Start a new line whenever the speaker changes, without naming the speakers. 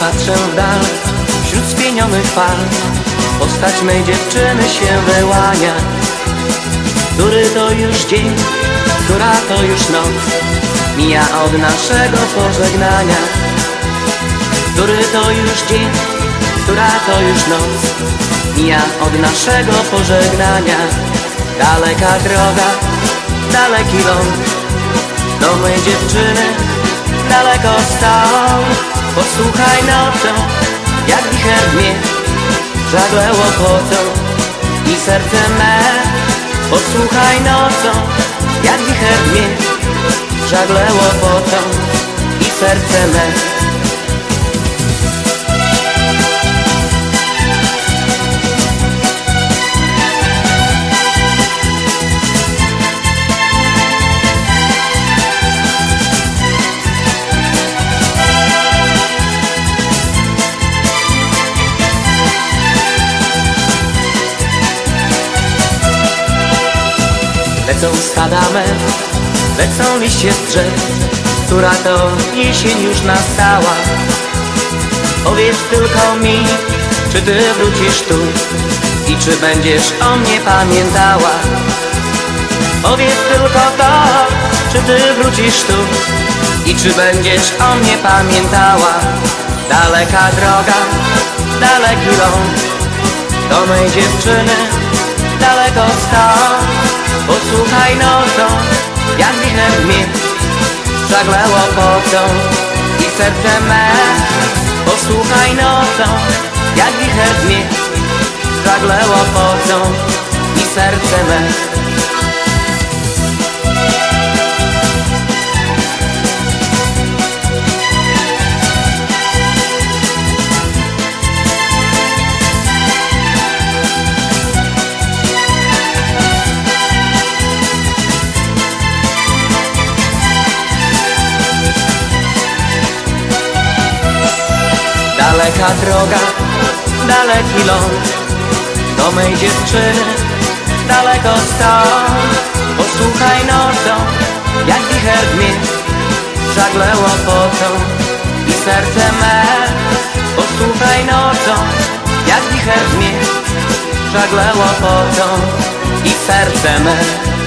patrzę w dal Wśród spienionych fal. Postać mej dziewczyny się wyłania. Który to już dzień, która to już noc. Mija od naszego pożegnania. Który to już dzień, która to już noc. Mija od naszego pożegnania. Daleka droga, daleki ląd Do mej dziewczyny daleko stąd Posłuchaj nocą, jak wicher dmie Żagle łopocą i serce me. Posłuchaj nocą, jak wicher dmie Żagle łopocą i serce me Lecą stada me, lecą liście z drzew Która to jesień już nastała. Powiedz tylko mi, czy ty wrócisz tu I czy będziesz o mnie pamiętała? Powiedz tylko to, czy ty wrócisz tu I czy będziesz o mnie pamiętała? Daleka droga, daleki ląd Do mej dziewczyny, daleko Żagle łopocą i serce me. Posłuchaj nocą, jak wicher dmie Żagle łopocą i serce me Daleka droga, daleki ląd. Do mej dziewczyny, daleko stąd. Posłuchaj nocą, jak wicher dmie Żagle łopocą i serce me. Posłuchaj nocą, jak wicher dmie Żagle łopocą i serce me